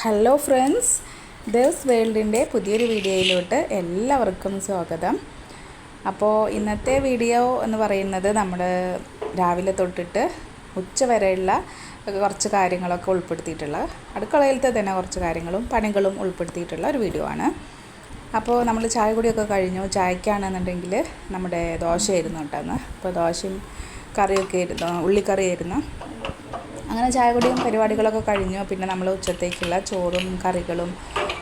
Hello friends Dev's വേൾഡിന്റെ പുതിയൊരു വീഡിയോയിലോട്ട് എല്ലാവർക്കും സ്വാഗതം. അപ്പോൾ ഇന്നത്തെ വീഡിയോ എന്ന് പറയുന്നത് നമ്മൾ രാവിലെ തൊട്ടിട്ട് ഉച്ച വരെയുള്ള കുറച്ച് കാര്യങ്ങളൊക്കെ ഉൾപ്പെടുത്തിയിട്ടുള്ള അടുക്കളയിലത്തെ തന്നെ കുറച്ച് കാര്യങ്ങളും പണികളും ഉൾപ്പെടുത്തിയിട്ടുള്ള ഒരു വീഡിയോ ആണ്. അപ്പോൾ നമ്മൾ ചായ കുടിയൊക്കെ കഴിഞ്ഞു. ചായക്കാണെന്നുണ്ടെങ്കിൽ നമ്മുടെ ദോശയായിരുന്നു കേട്ടോ അപ്പോൾ ദോശയും കറിയൊക്കെ ആയിരുന്നു ഉള്ളിക്കറിയായിരുന്നു. അങ്ങനെ ചായ കുടിയും പരിപാടികളൊക്കെ കഴിഞ്ഞു. പിന്നെ നമ്മൾ ഉച്ചത്തേക്കുള്ള ചോറും കറികളും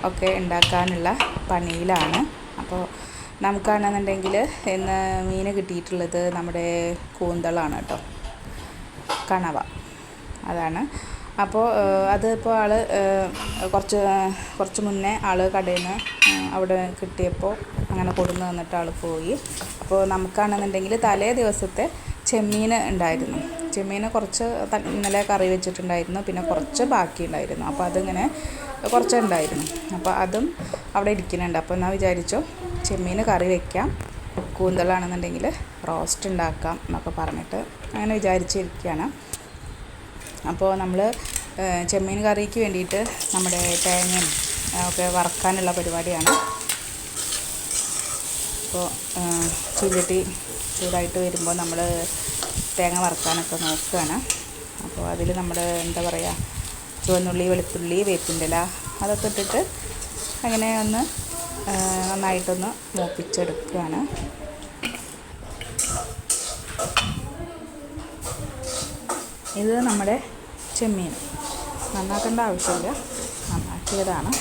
ഒക്കെ ഉണ്ടാക്കാനുള്ള പണിയിലാണ്. അപ്പോൾ നമുക്കാണെന്നുണ്ടെങ്കിൽ ഇന്ന് മീൻ കിട്ടിയിട്ടുള്ളത് നമ്മുടെ കൂന്തളാണ് കേട്ടോ. കണവ. അതാണ്. അപ്പോൾ അതിപ്പോൾ ആൾ കുറച്ച് കുറച്ച് മുന്നേ ആൾ കടയിൽ നിന്ന് അവിടെ കിട്ടിയപ്പോൾ അങ്ങനെ കൊടുന്ന് തന്നിട്ട് ആൾ പോയി. അപ്പോൾ നമുക്കാണെന്നുണ്ടെങ്കിൽ തലേ ദിവസത്തെ ചെമ്മീൻ ഉണ്ടായിരുന്നു. ചെമ്മീൻ കുറച്ച് ഇന്നലെ കറി വെച്ചിട്ടുണ്ടായിരുന്നു. പിന്നെ കുറച്ച് ബാക്കി ഉണ്ടായിരുന്നു അപ്പോൾ അതിങ്ങനെ കുറച്ച് ഉണ്ടായിരുന്നു അപ്പോൾ അതും അവിടെ ഇരിക്കുന്നുണ്ട്. അപ്പോൾ എന്നാൽ വിചാരിച്ചു ചെമ്മീൻ കറി വെക്കാം. കൂന്തലാണെന്നുണ്ടെങ്കിൽ റോസ്റ്റ് ഉണ്ടാക്കാം എന്നൊക്കെ പറഞ്ഞിട്ട് അങ്ങനെ വിചാരിച്ചിരിക്കുകയാണ്. അപ്പോൾ നമ്മൾ ചെമ്മീൻ കറിക്ക് വേണ്ടിയിട്ട് നമ്മുടെ തേങ്ങയും ഒക്കെ വറക്കാനുള്ള പരിപാടിയാണ്. അപ്പോൾ ചുരുട്ടി ചൂടായിട്ട് വരുമ്പോൾ നമ്മൾ തേങ്ങ വറുക്കാനൊക്കെ നോക്കുകയാണ്. അപ്പോൾ അതിൽ നമ്മൾ എന്താ പറയുക ചുവന്നുള്ളി വെളുത്തുള്ളി വേപ്പിന്റെ ഇല അതൊക്കെ ഇട്ടിട്ട് അങ്ങനെ ഒന്ന് നന്നായിട്ടൊന്ന് മൂപ്പിച്ചെടുക്കുകയാണ്. ഇത് നമ്മുടെ ചെമ്മീൻ. നന്നാക്കേണ്ട ആവശ്യമില്ല. നന്നാക്കിയതാണ്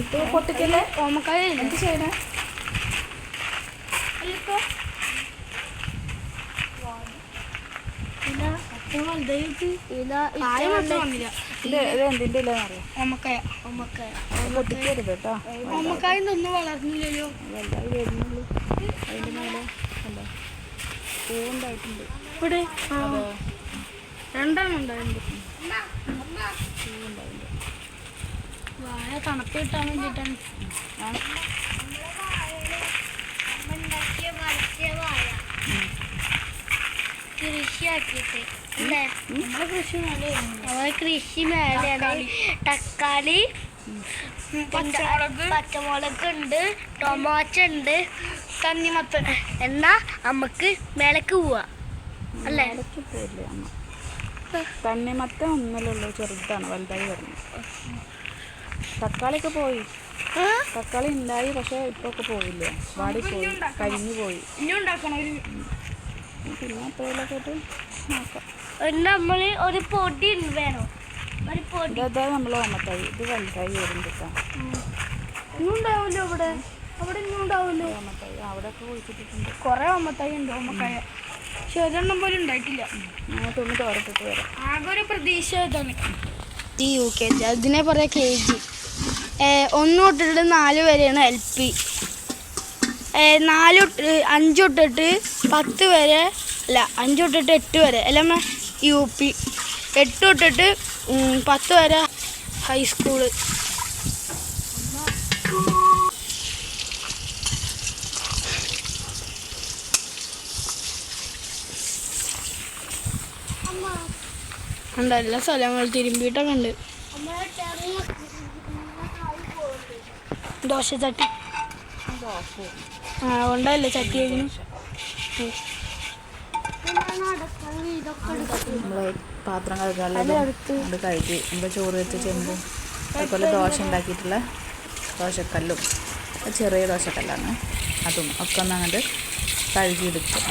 ഇത് പൊട്ടിക്കല്ലേ ഓമക്കായ എന്ത് ചെയ്യണേ? ഇത് ഇത് എന്തിന്റെ ഇല്ലെന്ന് അറിയാം? ഓമക്കായ. ഓമക്കായ. ഒന്നും വളർന്നില്ലല്ലോ. പൂവുണ്ടായിട്ടുണ്ട്. ഇവിടെ? രണ്ടെണ്ണം ഉണ്ടായിരുന്നു പൂവുണ്ടായിട്ടുണ്ട്. വാഴ തണുപ്പ് കിട്ടാൻ വേണ്ടിയിട്ടാണ്. കൃഷിയാക്കിയിട്ട്. നമ്മളെ കൃഷി നല്ലതായിരുന്നു നമ്മളെ കൃഷി മേലെയാണ്. തക്കാളി. പച്ചമുളക്. പച്ചമുളക് ഉണ്ട് ടൊമാറ്റോ ഉണ്ട് തണ്ണിമത്തൻ. എന്നാ നമുക്ക് മേലക്ക് പോവാ. അല്ലേ? ഇടയ്ക്ക് പോയില്ലേ അമ്മ? തണ്ണിമത്തം ഒന്നല്ലുള്ളൂ ചെറുതാണ് വലുതായി വരുന്നത് തക്കാളിക്ക് പോയി. തക്കാളി ഉണ്ടായി പക്ഷേ ഇപ്പൊ ഒക്കെ പോയില്ല? വാടി പോയി കരിഞ്ഞു പോയി. പിന്നെ എപ്പോഴേലൊക്കെ ഇട്ട് നോക്കാം. നമ്മൾ ഒരു പൊടി വേണം? ഇതാ നമ്മൾ ഓമത്തായി ഇത് വലുതായി വരും കേട്ടോ. ഇന്നും ഉണ്ടാവില്ലോ അവിടെ? അവിടെ ഇന്നും ഉണ്ടാവില്ലോ ഓമത്തായി അവിടെയൊക്കെ കുഴിച്ചിട്ടിട്ടുണ്ട്. കുറെ ഓമത്തായി ഉണ്ട് ഓമക്കായ. പക്ഷെ ഒരെണ്ണം പോലും ഉണ്ടായിട്ടില്ല. ഒന്ന് തോരട്ടിട്ട് വരാം. ആകെ ഒരു പ്രതീക്ഷ ഇതാണ്. ഈ യു കെ ജി. അതിനെ പറയാം കെ ജി. ഒന്ന് തൊട്ടിട്ട് നാല് വരെയാണ് എൽ പി നാല് തൊട്ട് അഞ്ച് തൊട്ടിട്ട് പത്ത് വരെ അല്ല അഞ്ച് തൊട്ടിട്ട് എട്ട് വരെ. അല്ല യു പി എട്ട് തൊട്ടിട്ട് പത്ത് വരെ ഹൈസ്കൂൾ ഉണ്ട് എല്ലാ സ്ഥലങ്ങൾ തിരുമ്പിയിട്ടൊക്കെ ഉണ്ട്. ദോശ ചട്ടി ആ ഉണ്ടല്ലേ ചട്ടി കഴിഞ്ഞു? നമ്മൾ പാത്രം കഴുകാനുള്ളത് കഴുകി. നമ്മൾ ചോറ് വെച്ച് ചെമ്പും അതുപോലെ ദോശ ഉണ്ടാക്കിയിട്ടുള്ള ദോശക്കല്ലും. ചെറിയ ദോശക്കല്ലാണ്. അതും ഒക്കെ ഒന്ന് അങ്ങോട്ട് കഴുകിയെടുക്കും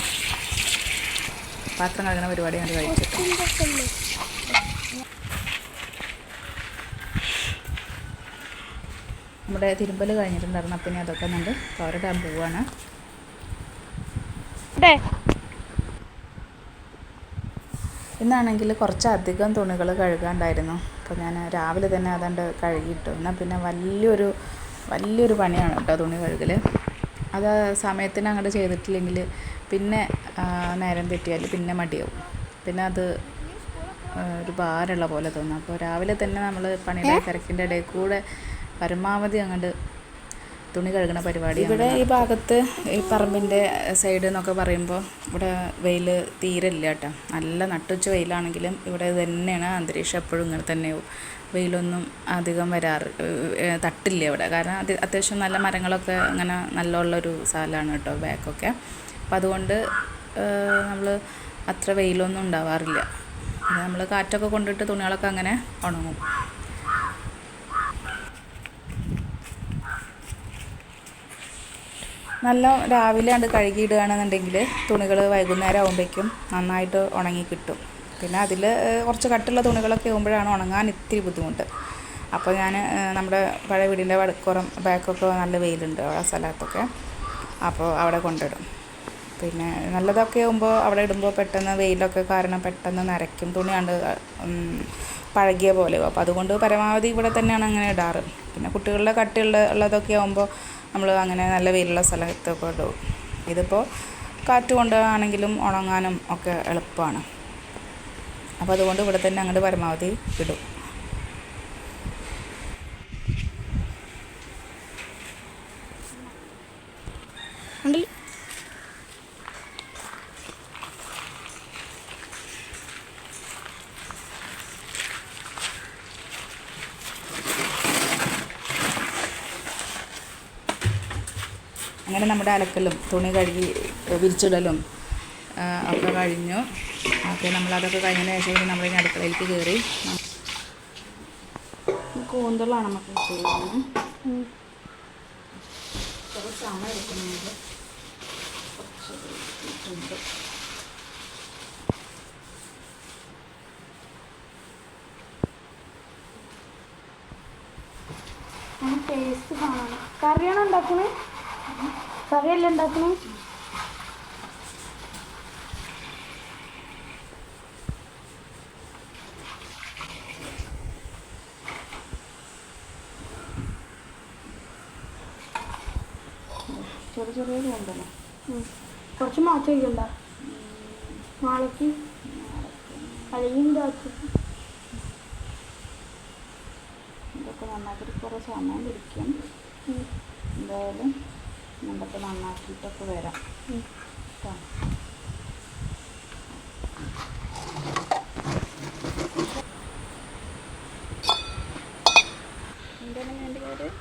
പാത്രം കഴുകുന്ന പരിപാടി അങ്ങോട്ട് കഴിച്ചിട്ട് നമ്മുടെ തിരുമ്പൽ കഴിഞ്ഞിട്ടുണ്ടായിരുന്നു. അപ്പം ഇനി അതൊക്കെ നമ്മൾ തോരടാൻ പോവാണ്. ഇന്നാണെങ്കിൽ കുറച്ചധികം തുണികൾ കഴുകാണ്ടായിരുന്നു. അപ്പോൾ ഞാൻ രാവിലെ തന്നെ അതുകൊണ്ട് കഴുകിയിട്ടു. എന്നാൽ പിന്നെ വലിയൊരു വലിയൊരു പണിയാണ് കേട്ടോ തുണി കഴുകൽ അത് സമയത്തിന് അങ്ങോട്ട് ചെയ്തിട്ടില്ലെങ്കിൽ പിന്നെ നേരം തെറ്റിയാൽ പിന്നെ മടിയാവും. പിന്നെ അത് ഒരു ഭാരമുള്ള പോലെ തോന്നും. അപ്പോൾ രാവിലെ തന്നെ നമ്മൾ പണിയുടെ തിരക്കിന്റെ ഇടയിൽ കൂടെ പരമാവധി അങ്ങോട്ട് തുണി കഴുകണ പരിപാടി ഇവിടെ ഈ ഭാഗത്ത് ഈ പറമ്പിന്റെ സൈഡ് എന്നൊക്കെ പറയുമ്പോൾ ഇവിടെ വെയിൽ തീരെ ഇല്ല കേട്ടോ. നല്ല നട്ടുച്ച വെയിലാണെങ്കിലും ഇവിടെ തന്നെയാണ് അന്തരീക്ഷം എപ്പോഴും ഇങ്ങനെ തന്നെയാവും. വെയിലൊന്നും അധികം വരാറ് തട്ടില്ല ഇവിടെ. കാരണം അത് അത്യാവശ്യം നല്ല മരങ്ങളൊക്കെ അങ്ങനെ നല്ല ഉള്ളൊരു സ്ഥലമാണ് കേട്ടോ ബാക്കൊക്കെ അപ്പം അതുകൊണ്ട് നമ്മൾ അത്ര വെയിലൊന്നും ഉണ്ടാവാറില്ല. നമ്മൾ കാറ്റൊക്കെ കൊണ്ടിട്ട് തുണികളൊക്കെ അങ്ങനെ ഉണങ്ങും. നല്ല രാവിലെ കണ്ട് കഴുകിയിടുകയാണെന്നുണ്ടെങ്കിൽ തുണികൾ വൈകുന്നേരം ആകുമ്പോഴേക്കും നന്നായിട്ട് ഉണങ്ങി കിട്ടും. പിന്നെ അതിൽ കുറച്ച് കട്ടുള്ള തുണികളൊക്കെ ആകുമ്പോഴാണ് ഉണങ്ങാൻ ഇത്തിരി ബുദ്ധിമുട്ട്. അപ്പോൾ ഞാൻ നമ്മുടെ പഴയ വീടിന്റെ വടക്കുറം ബാക്കൊക്കെ നല്ല വെയിലുണ്ട് ആ സ്ഥലത്തൊക്കെ. അപ്പോൾ അവിടെ കൊണ്ടിടും. പിന്നെ നല്ലതൊക്കെ ആകുമ്പോൾ അവിടെ ഇടുമ്പോൾ പെട്ടെന്ന് വെയിലൊക്കെ കാരണം പെട്ടെന്ന് നരയ്ക്കും. തുണി കണ്ട് ഉം, പഴകിയ പോലെ അപ്പോൾ അതുകൊണ്ട് പരമാവധി ഇവിടെ തന്നെയാണ് അങ്ങനെ ഇടാറ്. പിന്നെ കുട്ടികളുടെ കട്ടിയുള്ള ഉള്ളതൊക്കെ ആകുമ്പോൾ നമ്മൾ അങ്ങനെ നല്ല വെയിലുള്ള സ്ഥലത്തൊക്കെ ഇടും. ഇതിപ്പോൾ കാറ്റ് കൊണ്ടാണെങ്കിലും ഉണങ്ങാനും ഒക്കെ എളുപ്പമാണ്. അപ്പോൾ അതുകൊണ്ട് ഇവിടെ തന്നെ അങ്ങോട്ട് പരമാവധി ഇടും. ഉണ്ടല്ലോ. അങ്ങനെ നമ്മുടെ അലക്കലും തുണി കഴുകി വിരിച്ചിടലും ഒക്കെ കഴിഞ്ഞു. അപ്പോൾ നമ്മളതൊക്കെ കഴിഞ്ഞതിന് ശേഷം പിന്നെ നമ്മളിനി അടുക്കളയിലേക്ക് കയറി കൂന്തളാണ് നമുക്ക് കിട്ടിയത് കുറച്ച് സമയം എടുക്കുന്നുണ്ട്. കറിയാണോ ഉണ്ടാക്കണേ? കറിയല്ലേ ഉണ്ടാക്കണേ? ചെറിയ ചെറിയ കൂന്തളം കുറച്ച് മാറ്റി വയ്ക്കണ്ട നാളേക്ക് അല്ലെങ്കിൽ ഇതൊക്കെ നന്നാക്കിയിട്ട് കുറേ സമയം പിടിക്കും. എന്തായാലും നമുക്ക് നന്നാക്കിയിട്ടൊക്കെ വരാം. കേട്ടോ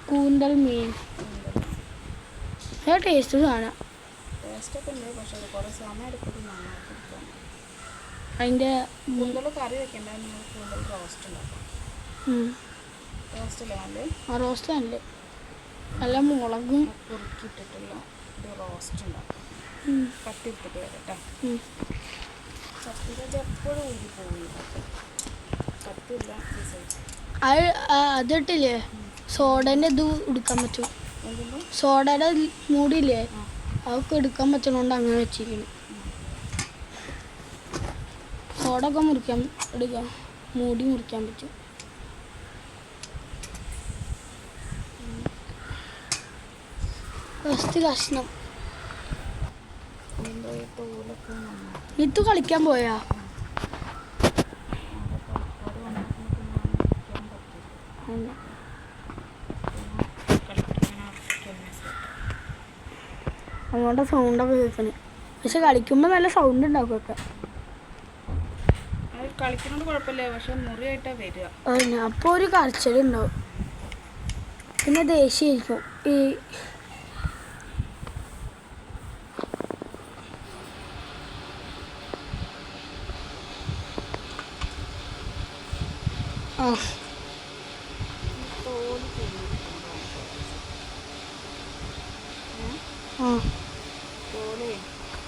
കൂന്തൽ മീൻ. നല്ല ടേസ്റ്റ് കാണാം. അതിന്റെ കൂന്തൽ കറി കൂന്തൽ റോസ്റ്റ് ഉണ്ടാക്കാം റോസ്റ്റ് അല്ലേ ആ റോസ്റ്റ് നല്ല നല്ല മുളകും കുറുക്കിയിട്ടിട്ടുള്ള ഇത് റോസ്റ്റ് ഉണ്ടാക്കാം. കത്തി ഇട്ടിട്ട് വരാം കേട്ടോ എപ്പോഴും ഊരി പോകുന്നു കത്തില്ല അത് അതിട്ടില്ലേ? സോഡേന്റെ ഇത് എടുക്കാൻ പറ്റും. സോഡയുടെ മൂടിയില്ലേ? അതൊക്കെ എടുക്കാൻ പറ്റണോണ്ട് അങ്ങനെ വെച്ചിരിക്കണം സോഡ ഒക്കെ മുറിക്കാൻ എടുക്കാം. മൂടി മുറിക്കാൻ പറ്റും. ഫസ്റ്റ് കഷ്ണം നിത്തു കളിക്കാൻ പോയാ. അങ്ങോട്ട് സൗണ്ടൊക്കെ കേൾക്കണേ. പക്ഷെ കളിക്കുമ്പോൾ നല്ല സൗണ്ട് ഉണ്ടാക്കും ഒക്കെ. കളിക്കുന്നത് കുഴപ്പമില്ല പക്ഷെ മുറിയായിട്ടാണ് വരിക. അതന്നെ അപ്പോൾ ഒരു കരച്ചിലുണ്ടാവും. പിന്നെ ദേഷ്യം ഈ ആ ആ തോലേ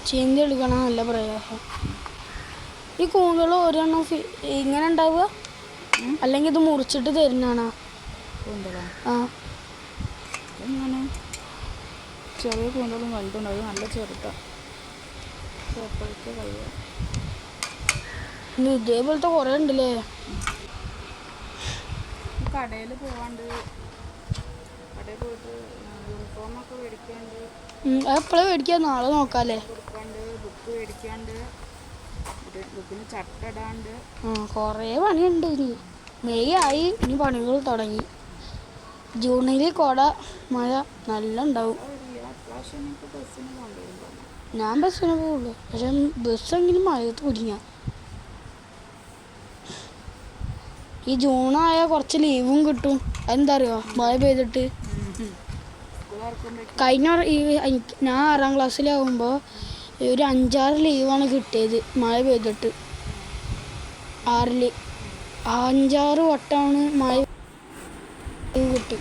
ചീന്തി എടുക്കണ നല്ല പ്രയാസം. ഈ കൂണുകൾ ഒരെണ്ണം ഇങ്ങനെ ഉണ്ടാവുക? അല്ലെങ്കിൽ ഇത് മുറിച്ചിട്ട് തരുന്നതാണോ? ആ. എങ്ങനെ ചെറിയ കൂന്തളും വലുതുണ്ടാവും നല്ല ചെറുതാണ് ചെറുപ്പഴത്തെ കഴിയുക. ഇനി ഇതേപോലത്തെ കുറേ ഉണ്ടല്ലേ? കടയിൽ പോവാണ്ട്. കടയിൽ പോയിട്ട് യൂണിഫോമൊക്കെ മേടിക്കാണ്ട്. എപ്പോഴും മേടിക്കാൻ നാളെ നോക്കാല്ലേ? കൊടുക്കാണ്ട് ബുക്ക് മേടിക്കാണ്ട്. ബുക്കിന് ചട്ടടാണ്ട് കുറേ പണിയുണ്ട് ഇനി. മെയ് ആയി ഇനി പണികൾ തുടങ്ങി. ജൂണിൽ കോട മഴ നല്ല ഉണ്ടാവും. ഞാൻ ബസ്സിന് പോവുള്ളൂ. പക്ഷെ ബസ്സെങ്കിലും മഴയത്ത് കുടിങ്ങ ഈ ജൂൺ ജൂണായാൽ കുറച്ച് ലീവും കിട്ടും. അതെന്താ അറിയോ മഴ പെയ്തിട്ട്. കഴിഞ്ഞ ഈ ഞാൻ ആറാം ക്ലാസ്സിലാവുമ്പോൾ ഒരു അഞ്ചാറ് ലീവാണ് കിട്ടിയത് മഴ പെയ്തിട്ട്. ആറിൽ. അഞ്ചാറ് വട്ടമാണ് മഴ കിട്ടി.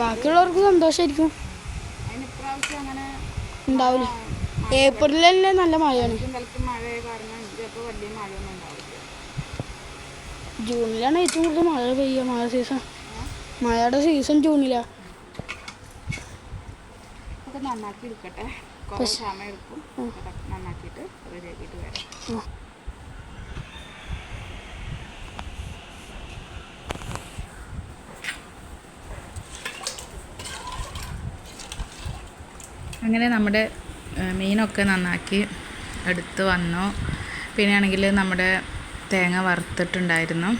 ബാക്കിയുള്ളവർക്ക് സന്തോഷമായിരിക്കും ഉണ്ടാവില്ല. ഏപ്രിലല്ലേ നല്ല മഴയാണ്. മഴ കാരണം വലിയ ഉണ്ടാവില്ല ജൂണിലാണ് ഏറ്റവും കൂടുതൽ മഴ പെയ്യുക മഴ സീസൺ മഴയുടെ സീസൺ ജൂണിലാണ് നന്നാക്കി എടുക്കട്ടെ. കുറേ സമയം എടുക്കും. അതൊക്കെ നന്നാക്കിയിട്ട് റെഡിയാക്കിയിട്ട് വരാം. അങ്ങനെ നമ്മുടെ മീനൊക്കെ നന്നാക്കി എടുത്ത് വന്നു. പിന്നെ ആണെങ്കിൽ നമ്മുടെ തേങ്ങ വറുത്തിട്ടുണ്ടായിരുന്നു.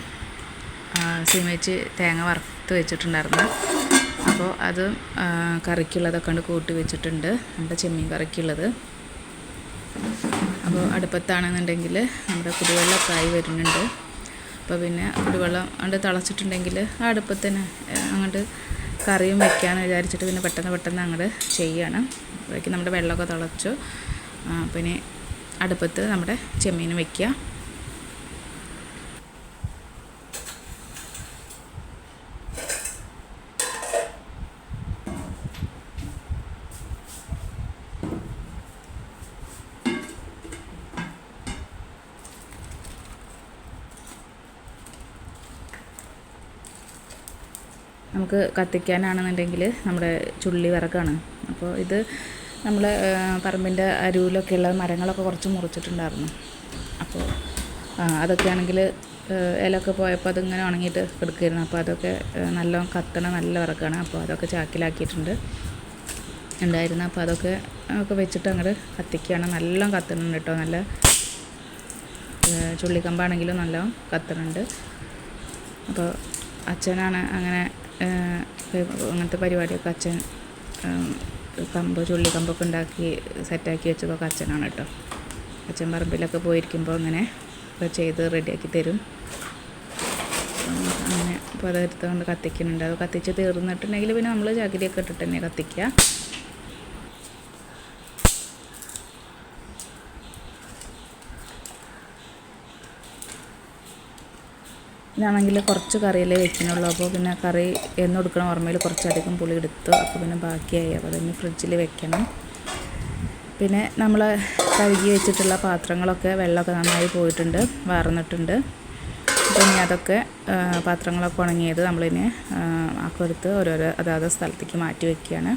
സിമേച്ച് തേങ്ങ വറുത്ത് വെച്ചിട്ടുണ്ടായിരുന്നു. അപ്പോൾ അത് കറിക്കുള്ളതൊക്കെ കൊണ്ട് കൂട്ടി വെച്ചിട്ടുണ്ട്. നമ്മുടെ ചെമ്മീൻ കറിക്കുള്ളത്. അപ്പോൾ അടുപ്പത്താണെന്നുണ്ടെങ്കിൽ നമ്മുടെ കുടിവെള്ളമൊക്കെ ആയി വരുന്നുണ്ട്. അപ്പോൾ പിന്നെ കുടിവെള്ളം അങ്ങോട്ട് തിളച്ചിട്ടുണ്ടെങ്കിൽ ആ അടുപ്പത്ത് തന്നെ അങ്ങോട്ട് കറിയും വെക്കാമെന്ന് വിചാരിച്ചിട്ട് പിന്നെ പെട്ടെന്ന് പെട്ടെന്ന് അങ്ങോട്ട് ചെയ്യണം. അപ്പോഴേക്കും നമ്മുടെ വെള്ളമൊക്കെ തിളച്ചു. പിന്നെ അടുപ്പത്ത് നമ്മുടെ ചെമ്മീൻ വെക്കുക. നമുക്ക് കത്തിക്കാനാണെന്നുണ്ടെങ്കിൽ നമ്മുടെ ചുള്ളി വിറകാണ്. അപ്പോൾ ഇത് നമ്മൾ പറമ്പിന്റെ അരുവിലൊക്കെയുള്ള മരങ്ങളൊക്കെ കുറച്ച് മുറിച്ചിട്ടുണ്ടായിരുന്നു. അപ്പോൾ അതൊക്കെ ആണെങ്കിൽ ഇലയൊക്കെ പോയപ്പോൾ അതിങ്ങനെ ഉണങ്ങിയിട്ട് എടുക്കുമായിരുന്നു അപ്പോൾ അതൊക്കെ നല്ല കത്തണ നല്ല വിറക്കാണ് അപ്പോൾ അതൊക്കെ ചാക്കിലാക്കിയിട്ടുണ്ട്. ഉണ്ടായിരുന്നു. അപ്പോൾ അതൊക്കെ ഒക്കെ വെച്ചിട്ട് അങ്ങോട്ട് കത്തിക്കുകയാണ്. നല്ല കത്തണുണ്ട് കേട്ടോ. നല്ല ചുള്ളിക്കമ്പാണെങ്കിലും നല്ല കത്തണുണ്ട്. അപ്പോൾ അച്ഛനാണ് അങ്ങനെ അങ്ങനത്തെ പരിപാടിയൊക്കെ അച്ഛൻ കമ്പ് ചുള്ളിക്കമ്പൊക്കെ ഉണ്ടാക്കി സെറ്റാക്കി വെച്ചതൊക്കെ അച്ഛനാണ് കേട്ടോ. അച്ഛൻ പറമ്പിലൊക്കെ പോയിരിക്കുമ്പോൾ അങ്ങനെ ഒക്കെ ചെയ്ത് റെഡിയാക്കി തരും. അങ്ങനെ അപ്പോൾ അതെടുത്തുകൊണ്ട് കത്തിക്കുന്നുണ്ട്. അത് കത്തിച്ച് തീർന്നിട്ടുണ്ടെങ്കിൽ പിന്നെ നമ്മൾ ചകിരിയൊക്കെ ഇട്ടിട്ട് തന്നെ കത്തിക്കുക. ഇതാണെങ്കിൽ കുറച്ച് കറിയല്ലേ വെക്കുന്നുള്ളൂ. അപ്പോൾ പിന്നെ കറി എന്ന് കൊടുക്കണം ഓർമ്മയിൽ കുറച്ചധികം പുളി എടുത്തു. അപ്പോൾ പിന്നെ ബാക്കിയായി. അപ്പോൾ അതിന് ഫ്രിഡ്ജിൽ വെക്കണം. പിന്നെ നമ്മൾ കഴുകി വെച്ചിട്ടുള്ള പാത്രങ്ങളൊക്കെ വെള്ളമൊക്കെ നന്നായി പോയിട്ടുണ്ട്. വാർന്നിട്ടുണ്ട്. അപ്പോൾ ഇനി അതൊക്കെ പാത്രങ്ങളൊക്കെ ഉണങ്ങിയത് നമ്മളിനി ആക്കെടുത്ത് ഓരോരോ അതാത് സ്ഥലത്തേക്ക് മാറ്റി വെക്കുകയാണ്.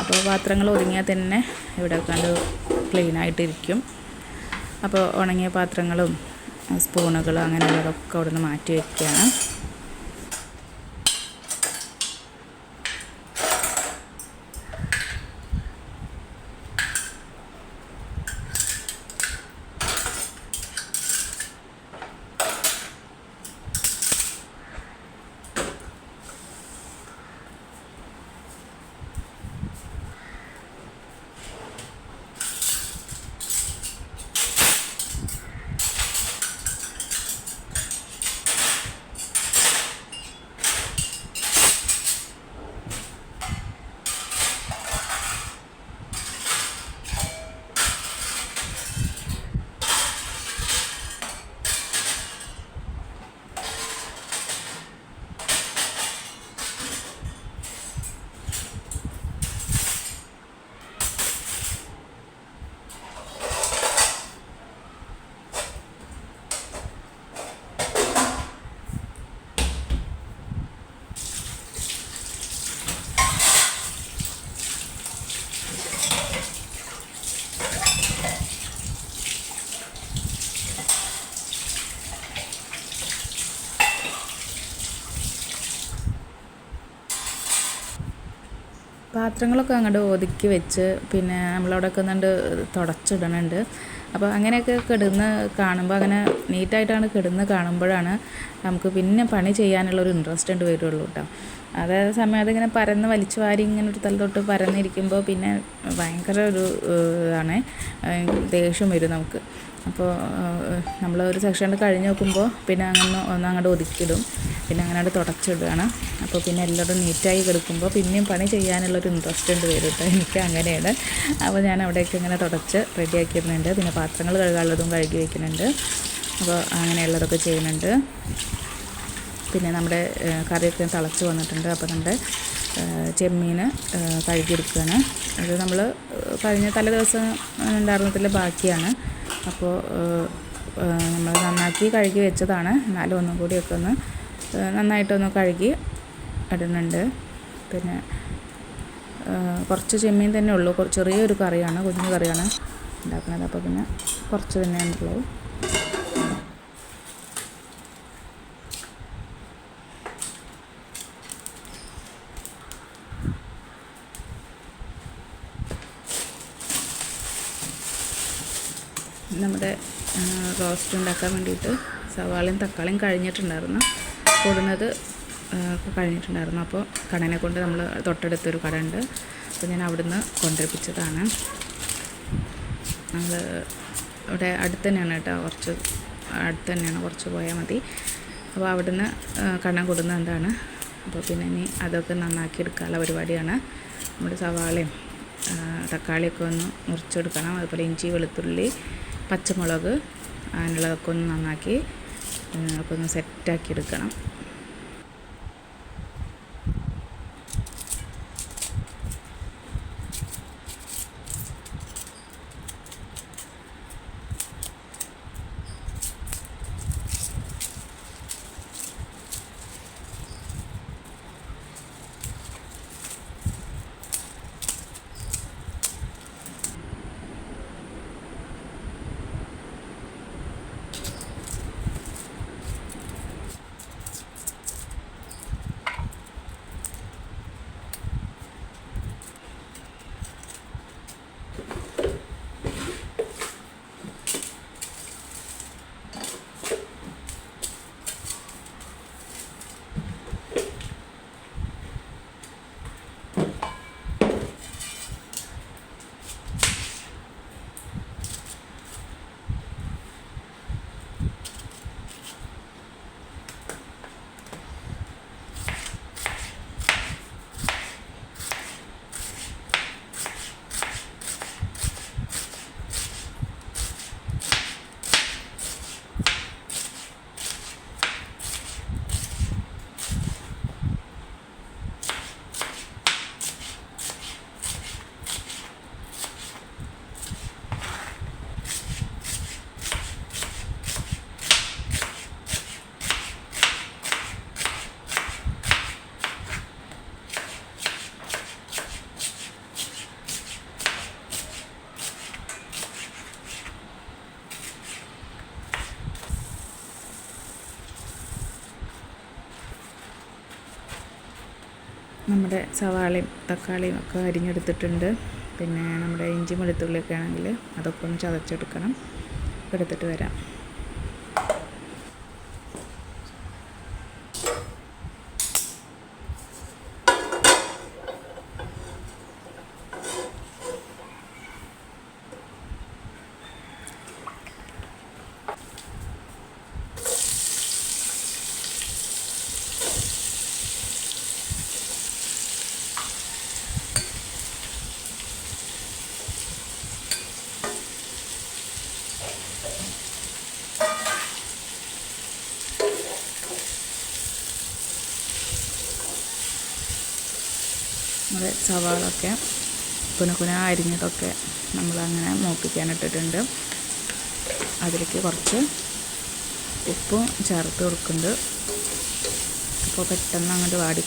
അപ്പോൾ പാത്രങ്ങൾ ഒതുങ്ങിയാൽ തന്നെ ഇവിടെ കണ്ട് ക്ലീനായിട്ടിരിക്കും. അപ്പോൾ ഉണങ്ങിയ പാത്രങ്ങളും സ്പൂണുകളും അങ്ങനെയുള്ളതൊക്കെ അവിടെ നിന്ന് മാറ്റി വയ്ക്കുകയാണ്. പാത്രങ്ങളൊക്കെ അങ്ങോട്ട് ഒതുക്കി വെച്ച് പിന്നെ നമ്മളവിടെയൊക്കെ ഒന്നുണ്ട് തുടച്ചിടണുണ്ട്. അപ്പോൾ അങ്ങനെയൊക്കെ കിടന്ന് കാണുമ്പോൾ അങ്ങനെ നീറ്റായിട്ടാണ് കിടന്ന് കാണുമ്പോഴാണ് നമുക്ക് പിന്നെ പണി ചെയ്യാനുള്ളൊരു ഇൻട്രസ്റ്റ് ഉണ്ട് വരുള്ളൂ കേട്ടോ. അതേ സമയം അതിങ്ങനെ പരന്ന് വലിച്ചു വാരി ഇങ്ങനെ ഒരു തല തൊട്ട് പരന്നിരിക്കുമ്പോൾ പിന്നെ ഭയങ്കര ഒരു ഇതാണ് ദേഷ്യം വരും നമുക്ക്. അപ്പോൾ നമ്മൾ ഒരു സെക്ഷൻ കഴിഞ്ഞ് നോക്കുമ്പോൾ പിന്നെ അങ്ങനെ ഒന്ന് അങ്ങോട്ട് ഒതുക്കിയിടും. പിന്നെ അങ്ങനെ തുടച്ചിടുകയാണ്. അപ്പോൾ പിന്നെ എല്ലാവരും നീറ്റായി കിടക്കുമ്പോൾ പിന്നെയും പണി ചെയ്യാനുള്ളൊരു ഇൻട്രസ്റ്റ് ഉണ്ട് വരും കേട്ടോ. എനിക്ക് അങ്ങനെയാണ്. അപ്പോൾ ഞാൻ അവിടേക്ക് ഇങ്ങനെ തുടച്ച് റെഡിയാക്കിയിരുന്നുണ്ട് പിന്നെ പാത്രങ്ങൾ കഴുകാനുള്ളതും കഴുകി വയ്ക്കുന്നുണ്ട് അപ്പോൾ അങ്ങനെയുള്ളതൊക്കെ ചെയ്യുന്നുണ്ട്. പിന്നെ നമ്മുടെ കറിയൊക്കെ തിളച്ച് വന്നിട്ടുണ്ട്. അപ്പോൾ നമ്മുടെ ഏഹ്, കഴുകിയെടുക്കുകയാണ്. അത് നമ്മൾ കഴിഞ്ഞ തലേ ദിവസം ഉണ്ടായിരുന്നതിൽ ബാക്കിയാണ്. അപ്പോൾ നമ്മൾ നന്നാക്കി കഴുകി വെച്ചതാണ്. എന്നാലും ഒന്നും കൂടിയൊക്കെ ഒന്ന് നന്നായിട്ടൊന്ന് കഴുകി ഇടുന്നുണ്ട്. പിന്നെ കുറച്ച് ചെമ്മീൻ തന്നെ ഉള്ളൂ. ചെറിയൊരു കറിയാണ് കുഞ്ഞു കറിയാണ് ഉണ്ടാക്കുന്നത്. അപ്പോൾ പിന്നെ കുറച്ച് തന്നെ തന്നെയാണുള്ളൂ നമ്മുടെ റോസ്റ്റ് ഉണ്ടാക്കാൻ വേണ്ടിയിട്ട് സവാളയും തക്കാളിയും കഴിഞ്ഞിട്ടുണ്ടായിരുന്നു. കൂടുന്നത് കഴിഞ്ഞിട്ടുണ്ടായിരുന്നു. അപ്പോൾ കടനെ കൊണ്ട് നമ്മൾ തൊട്ടടുത്തൊരു കട ഉണ്ട് അപ്പോൾ ഞാൻ അവിടുന്ന് കൊണ്ടുവരിപ്പിച്ചതാണ്. നമ്മൾ ഇവിടെ അടുത്ത് തന്നെയാണ് കേട്ടോ. കുറച്ച് അടുത്ത് തന്നെയാണ്. കുറച്ച് പോയാൽ മതി. അപ്പോൾ അവിടുന്ന് കണ്ണൻ കൊടുന്ന എന്താണ്? അപ്പോൾ പിന്നെ ഇനി അതൊക്കെ നന്നാക്കി എടുക്കാനുള്ള പരിപാടിയാണ്. നമ്മുടെ സവാളയും തക്കാളിയൊക്കെ ഒന്ന് മുറിച്ചെടുക്കണം. അതുപോലെ ഇഞ്ചി വെളുത്തുള്ളി പച്ചമുളക് അതിനുള്ളതൊക്കെ ഒന്ന് നന്നാക്കി അതൊക്കെ ഒന്ന് സെറ്റാക്കി എടുക്കണം. നമ്മുടെ സവാളയും തക്കാളിയും ഒക്കെ അരിഞ്ഞെടുത്തിട്ടുണ്ട്. പിന്നെ നമ്മുടെ ഇഞ്ചി വെളുത്തുള്ളിയൊക്കെ ആണെങ്കിൽ അതൊക്കെ ഒന്ന് ചതച്ചെടുക്കണം. എടുത്തിട്ട് വരാം. നമ്മുടെ സവാളൊക്കെ. കുന അരിഞ്ഞതൊക്കെ നമ്മളങ്ങനെ മൂപ്പിക്കാനിട്ടിട്ടുണ്ട്. അതിലേക്ക് കുറച്ച് ഉപ്പും ചേർത്ത് കൊടുക്കുന്നുണ്ട്. അപ്പോൾ പെട്ടെന്ന് അങ്ങോട്ട് വാടി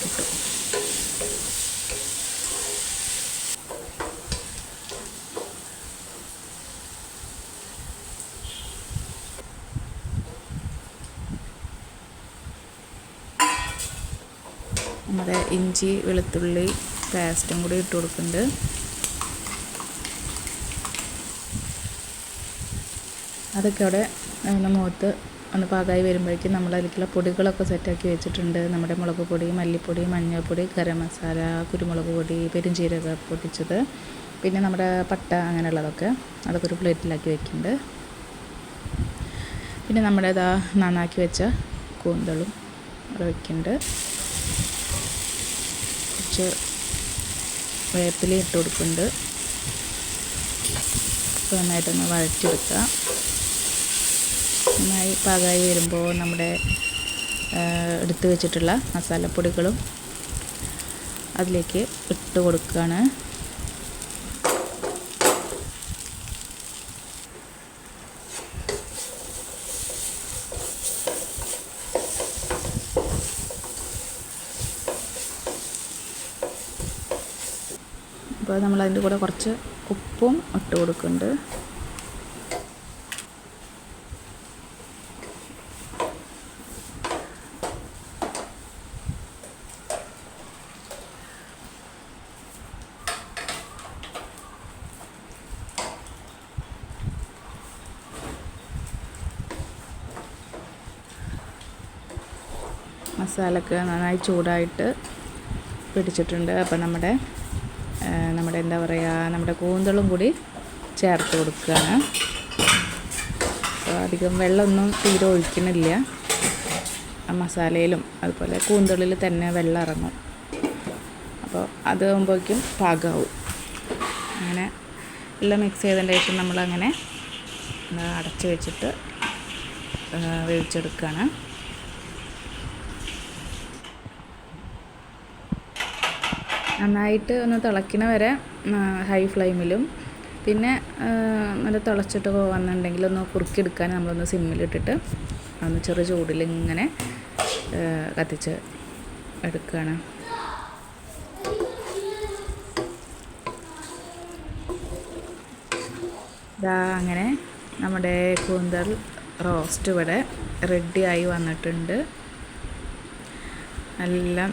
നമ്മുടെ ഇഞ്ചി വെളുത്തുള്ളി പേസ്റ്റും കൂടി ഇട്ട് കൊടുക്കുന്നുണ്ട്. അതൊക്കെ അവിടെ മുഖത്ത് ഒന്ന് പാകമായി വരുമ്പോഴേക്കും നമ്മൾ അതിലേക്കുള്ള പൊടികളൊക്കെ സെറ്റാക്കി വെച്ചിട്ടുണ്ട്. നമ്മുടെ മുളക് പൊടി മല്ലിപ്പൊടി മഞ്ഞൾപ്പൊടി ഗരം മസാല കുരുമുളക് പൊടി പെരുംജീരക പൊടിച്ചത്. പിന്നെ നമ്മുടെ പട്ട അങ്ങനെയുള്ളതൊക്കെ അതൊക്കെ ഒരു പ്ലേറ്റിലാക്കി വെക്കുന്നുണ്ട്. പിന്നെ നമ്മുടെ ഇതാ നന്നാക്കി വെച്ച കൂന്തളും അവിടെ വെക്കുന്നുണ്ട്. കുറച്ച് വേപ്പില ഇട്ട് കൊടുക്കുന്നുണ്ട്. നന്നായിട്ടൊന്ന് വഴറ്റിയെടുക്കുക. നന്നായി പാകമായി വരുമ്പോൾ നമ്മുടെ എടുത്ത് വെച്ചിട്ടുള്ള മസാലപ്പൊടികളും അതിലേക്ക് ഇട്ട് കൊടുക്കുകയാണ്. അപ്പോൾ നമ്മൾ അതിന്റെ കൂടെ കുറച്ച് ഉപ്പും ഇട്ട് കൊടുക്കുന്നുണ്ട്. മസാലയൊക്കെ നന്നായി ചൂടായിട്ട് പിടിച്ചിട്ടുണ്ട്. അപ്പോൾ നമ്മുടെ നമ്മുടെ എന്താ പറയുക നമ്മുടെ കൂന്തളും കൂടി ചേർത്ത് കൊടുക്കുകയാണ്. അപ്പോൾ അധികം വെള്ളമൊന്നും തീരെ ഒഴിക്കണില്ല. മസാലയിലും അതുപോലെ കൂന്തളിൽ തന്നെ വെള്ളം ഇറങ്ങും. അപ്പോൾ അത് ആകുമ്പോഴേക്കും പാകമാവും. അങ്ങനെ എല്ലാം മിക്സ് ചെയ്തതിന് ശേഷം നമ്മളങ്ങനെ അടച്ച് വെച്ചിട്ട് വേവിച്ചെടുക്കുകയാണ്. നന്നായിട്ട് ഒന്ന് തിളയ്ക്കണ വരെ ഹൈ ഫ്ലെയിമിലും പിന്നെ നല്ല തിളച്ചിട്ട് വന്നിട്ടുണ്ടെങ്കിൽ ഒന്ന് കുറുക്കിയെടുക്കാൻ നമ്മളൊന്ന് സിമ്മിലിട്ടിട്ട് ഒന്ന് ചെറു ചൂടിൽ ഇങ്ങനെ കത്തിച്ച് എടുക്കുകയാണ്. ഇതാ അങ്ങനെ നമ്മുടെ കൂന്തൽ റോസ്റ്റ് ഇവിടെ റെഡിയായി വന്നിട്ടുണ്ട്. നല്ല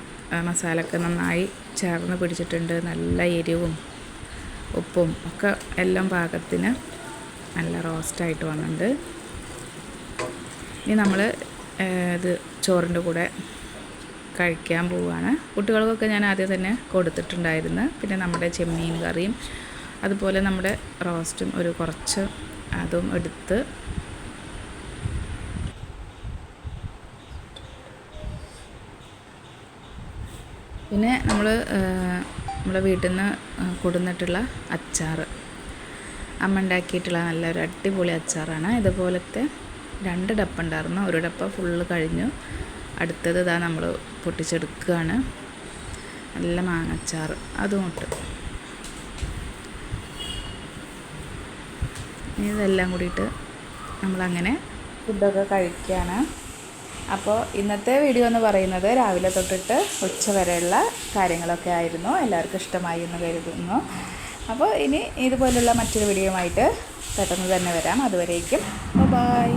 മസാലയൊക്കെ നന്നായി ചേർന്ന് പിടിച്ചിട്ടുണ്ട്. നല്ല എരിവും ഉപ്പും ഒക്കെ എല്ലാം പാകത്തിന് നല്ല റോസ്റ്റായിട്ട് വന്നിട്ടുണ്ട്. ഇനി നമ്മൾ ഇത് ചോറിന്റെ കൂടെ കഴിക്കാൻ പോവുകയാണ് കുട്ടികൾക്കൊക്കെ ഞാൻ ആദ്യം തന്നെ കൊടുത്തിട്ടുണ്ടായിരുന്നു. പിന്നെ നമ്മുടെ ചെമ്മീൻ കറിയും അതുപോലെ നമ്മുടെ റോസ്റ്റും ഒരു കുറച്ച് അതും എടുത്ത് പിന്നെ നമ്മൾ നമ്മളെ വീട്ടിൽ നിന്ന് കൊടുന്നിട്ടുള്ള അച്ചാർ അമ്മ ഉണ്ടാക്കിയിട്ടുള്ള നല്ലൊരു അടിപൊളി അച്ചാറാണ്. ഇതുപോലത്തെ രണ്ട് ഡപ്പ ഉണ്ടായിരുന്നു. ഒരു ഡപ്പ ഫുള്ള് കഴിഞ്ഞു. അടുത്തത് ഇതാ നമ്മൾ പൊട്ടിച്ചെടുക്കുകയാണ്. നല്ല മാങ്ങച്ചാർ അതും ഇട്ട്. ഇതെല്ലാം കൂടിയിട്ട് നമ്മളങ്ങനെ ഫുഡൊക്കെ കഴിക്കുകയാണ്. അപ്പോൾ ഇന്നത്തെ വീഡിയോ എന്ന് പറയുന്നത് രാവിലെ തൊട്ടിട്ട് ഉച്ച വരെയുള്ള കാര്യങ്ങളൊക്കെ ആയിരുന്നു. എല്ലാവർക്കും ഇഷ്ടമായി എന്ന് കരുതുന്നു. അപ്പോൾ ഇനി ഇതുപോലുള്ള മറ്റൊരു വീഡിയോ ആയിട്ട് പെട്ടെന്ന് തന്നെ വരാം. അതുവരേക്കും. ബൈ